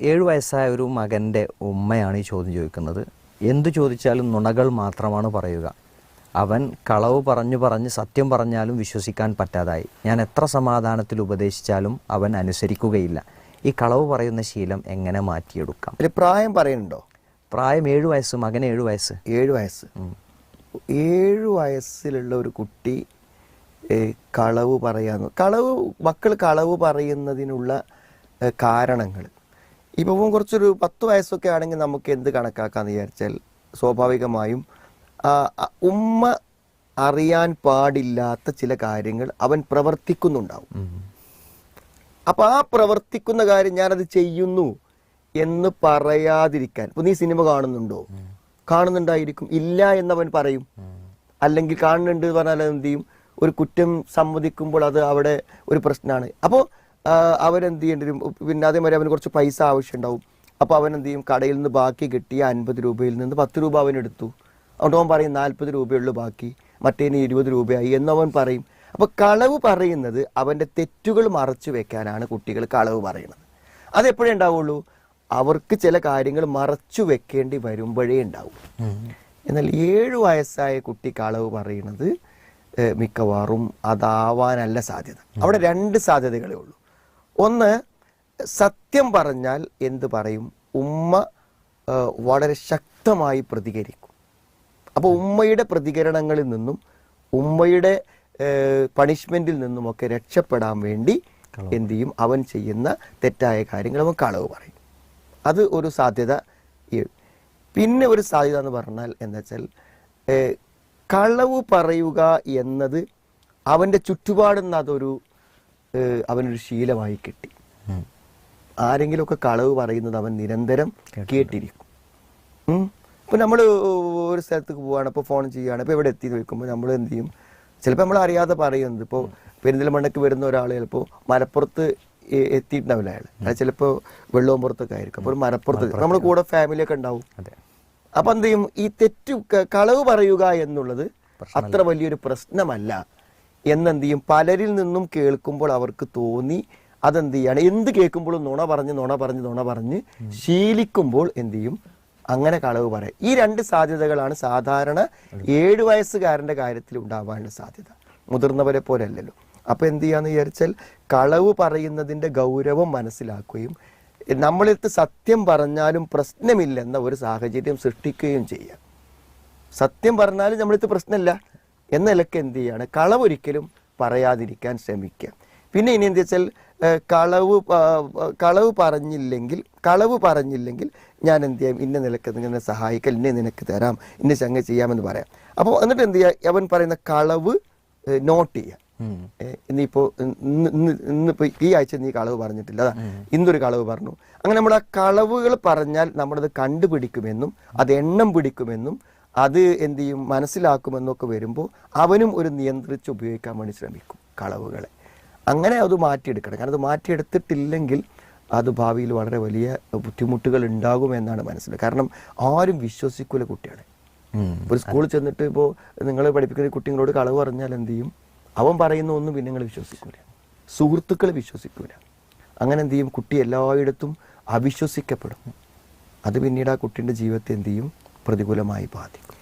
ഏഴു വയസ്സായ ഒരു മകന്റെ ഉമ്മയാണ് ഈ ചോദ്യം ചോദിക്കുന്നത്. എന്തു ചോദിച്ചാലും നുണകൾ മാത്രമാണ് പറയുക. അവൻ കളവ് പറഞ്ഞു പറഞ്ഞ് സത്യം പറഞ്ഞാലും വിശ്വസിക്കാൻ പറ്റാതായി. ഞാൻ എത്ര സമാധാനത്തിൽ ഉപദേശിച്ചാലും അവൻ അനുസരിക്കുകയില്ല. ഈ കളവ് പറയുന്ന ശീലം എങ്ങനെ മാറ്റിയെടുക്കാം? അതിൽ പ്രായം പറയുന്നുണ്ടോ? പ്രായം ഏഴു വയസ്സ് മകന് ഏഴു വയസ്സ്. ഏഴ് വയസ്സ്. ഏഴ് വയസ്സിലുള്ള ഒരു കുട്ടി കളവ് പറയാന്ന്. കളവ് മക്കൾ കളവ് പറയുന്നതിനുള്ള കാരണങ്ങൾ ഇപ്പം കുറച്ചൊരു പത്ത് വയസ്സൊക്കെ ആണെങ്കിൽ നമുക്ക് എന്ത് കണക്കാക്കാന്ന് വിചാരിച്ചാൽ സ്വാഭാവികമായും ഉമ്മ അറിയാൻ പാടില്ലാത്ത ചില കാര്യങ്ങൾ അവൻ പ്രവർത്തിക്കുന്നുണ്ടാവും. അപ്പൊ ആ പ്രവർത്തിക്കുന്ന കാര്യം ഞാനത് ചെയ്യുന്നു എന്ന് പറയാതിരിക്കാൻ ഇപ്പൊ നീ സിനിമ കാണുന്നുണ്ടോ? കാണുന്നുണ്ടായിരിക്കും. ഇല്ല എന്നവൻ പറയും. അല്ലെങ്കിൽ കാണുന്നുണ്ട് എന്ന് പറഞ്ഞാൽ എന്ത് ചെയ്യും? ഒരു കുറ്റം സമ്മതിക്കുമ്പോൾ അത് അവിടെ ഒരു പ്രശ്നമാണ്. അപ്പോൾ അവരെന്ത് ചെയ്യേണ്ടി വരും പിന്നെ അതേമാതിരി അവന് കുറച്ച് പൈസ ആവശ്യമുണ്ടാവും അപ്പോൾ അവൻ എന്ത് ചെയ്യും കടയിൽ നിന്ന് ബാക്കി കിട്ടിയ അൻപത് രൂപയിൽ നിന്ന് പത്ത് രൂപ അവൻ എടുത്തു അതുകൊണ്ട് അവൻ പറയും നാൽപ്പത് രൂപയുള്ളൂ ബാക്കി. മറ്റേന് ഇരുപത് രൂപയായി എന്നവൻ പറയും. അപ്പോൾ കളവ് പറയുന്നത് അവന്റെ തെറ്റുകൾ മറച്ചു വെക്കാനാണ് കുട്ടികൾ കളവ് പറയുന്നത്. അതെപ്പോഴേ ഉണ്ടാവുള്ളൂ? അവർക്ക് ചില കാര്യങ്ങൾ മറച്ചു വെക്കേണ്ടി വരുമ്പോഴേ ഉണ്ടാവും. എന്നാൽ ഏഴു വയസ്സായ കുട്ടി കളവ് പറയുന്നത് മിക്കവാറും അതാവാനല്ല സാധ്യത. അവിടെ രണ്ട് സാധ്യതകളേ ഉള്ളൂ. ഒന്ന് സത്യം പറഞ്ഞാൽ എന്ത് പറയും? ഉമ്മ വളരെ ശക്തമായി പ്രതികരിക്കും. അപ്പോൾ ഉമ്മയുടെ പ്രതികരണങ്ങളിൽ നിന്നും ഉമ്മയുടെ പണിഷ്മെന്റിൽ നിന്നുമൊക്കെ രക്ഷപ്പെടാൻ വേണ്ടി എന്ത് ചെയ്യും? അവൻ ചെയ്യുന്ന തെറ്റായ കാര്യങ്ങൾ അവൻ കളവ് പറയും. അത് ഒരു സാധ്യത പിന്നെ ഒരു സാധ്യത എന്ന് പറഞ്ഞാൽ എന്താ വെച്ചാൽ കളവ് പറയുക എന്നത് അവന്റെ ചുറ്റുപാടുന്ന അതൊരു അവനൊരു ശീലമായി കിട്ടി. ആരെങ്കിലുമൊക്കെ കളവ് പറയുന്നത് അവൻ നിരന്തരം കേട്ടിരിക്കും. ഇപ്പൊ നമ്മൾ ഒരു സ്ഥലത്തേക്ക് പോവാണ് ഇപ്പോൾ ഫോൺ ചെയ്യുകയാണ് ഇപ്പോൾ എവിടെ എത്തി ചോദിക്കുമ്പോൾ നമ്മൾ എന്ത് ചെയ്യും? ചിലപ്പോൾ നമ്മൾ അറിയാതെ പറയുന്നത്. ഇപ്പോൾ പെരിന്തൽമണ്ണയ്ക്ക് വരുന്ന ഒരാൾ ചിലപ്പോൾ മലപ്പുറത്ത് എത്തിയിട്ടുണ്ടാവില്ല അയാൾ അയാൾ ചിലപ്പോൾ വെള്ളവുംപുറത്തൊക്കെ ആയിരിക്കും. അപ്പോൾ മലപ്പുറത്ത് നമ്മൾ കൂടെ ഫാമിലിയൊക്കെ ഉണ്ടാവും. അപ്പൊ എന്ത് ചെയ്യും? ഈ തെറ്റു കളവ് പറയുക എന്നുള്ളത് അത്ര വലിയൊരു പ്രശ്നമല്ല. എന്നെന്ത് ചെയ്യും പലരിൽ നിന്നും കേൾക്കുമ്പോൾ അവർക്ക് തോന്നി അതെന്ത് ചെയ്യാണ് എന്ത് കേൾക്കുമ്പോഴും നുണ പറഞ്ഞ് നുണ പറഞ്ഞ് നുണ പറഞ്ഞ് ശീലിക്കുമ്പോൾ എന്ത് ചെയ്യും അങ്ങനെ കളവ് പറയാം. ഈ രണ്ട് സാധ്യതകളാണ് സാധാരണ ഏഴു വയസ്സുകാരന്റെ കാര്യത്തിൽ ഉണ്ടാവാനുള്ള സാധ്യത. മുതിർന്നവരെ പോലെ അല്ലല്ലോ അപ്പൊ എന്ത് ചെയ്യാന്ന് വിചാരിച്ചാൽ കളവ് പറയുന്നതിന്റെ ഗൗരവം മനസ്സിലാക്കുകയും നമ്മളെടുത്ത് സത്യം പറഞ്ഞാലും പ്രശ്നമില്ലെന്ന ഒരു സാഹചര്യം സൃഷ്ടിക്കുകയും ചെയ്യാം സത്യം പറഞ്ഞാലും നമ്മളിത് പ്രശ്നമില്ല. എന്ന നിലയ്ക്ക് എന്ത് ചെയ്യാണ്? കളവൊരിക്കലും പറയാതിരിക്കാൻ ശ്രമിക്കുക. പിന്നെ ഇനി എന്താ വെച്ചാൽ കളവ് കളവ് പറഞ്ഞില്ലെങ്കിൽ കളവ് പറഞ്ഞില്ലെങ്കിൽ ഞാൻ എന്ത് ചെയ്യാം? ഇന്ന നിലയ്ക്ക് നിന്നെ സഹായിക്കൽ ഇന്നെ നിനക്ക് തരാം ഇന്ന ചങ്ങ ചെയ്യാമെന്ന് പറയാം. അപ്പോൾ എന്നിട്ട് എന്ത് ചെയ്യുക? അവൻ പറയുന്ന കളവ് നോട്ട് ചെയ്യുക. ഇന്നിപ്പോ ഇന്ന് ഇന്ന് ഇന്നിപ്പോ ഈ ആഴ്ച നീ കളവ് പറഞ്ഞിട്ടില്ല അതാ. ഇന്നൊരു കളവ് പറഞ്ഞു. അങ്ങനെ നമ്മൾ ആ കളവുകൾ പറഞ്ഞാൽ നമ്മളത് കണ്ടുപിടിക്കുമെന്നും അത് എണ്ണം പിടിക്കുമെന്നും അത് എന്ത് ചെയ്യും? മനസ്സിലാക്കുമെന്നൊക്കെ വരുമ്പോൾ അവനും ഒരു നിയന്ത്രിച്ച് ഉപയോഗിക്കാൻ വേണ്ടി ശ്രമിക്കും കളവുകളെ. അങ്ങനെ അത് മാറ്റിയെടുക്കണം. കാരണം അത് മാറ്റിയെടുത്തിട്ടില്ലെങ്കിൽ അത് ഭാവിയിൽ വളരെ വലിയ ബുദ്ധിമുട്ടുകൾ ഉണ്ടാകുമെന്നാണ് മനസ്സിൽ കാരണം ആരും വിശ്വസിക്കൂല കുട്ടികളെ. ഒരു സ്കൂളിൽ ചെന്നിട്ട് ഇപ്പോൾ നിങ്ങൾ പഠിപ്പിക്കുന്ന കുട്ടികളോട് കളവ് പറഞ്ഞാൽ എന്ത് ചെയ്യും? അവൻ പറയുന്ന ഒന്നും പിന്നെ നിങ്ങൾ വിശ്വസിക്കൂല. സുഹൃത്തുക്കൾ വിശ്വസിക്കൂല. അങ്ങനെ എന്ത് ചെയ്യും? കുട്ടി എല്ലായിടത്തും അവിശ്വസിക്കപ്പെടും. അത് പിന്നീട് ആ കുട്ടിയുടെ ജീവിതത്തെ എന്ത് ചെയ്യും? പ്രതികൂലമായി ബാധിക്കും.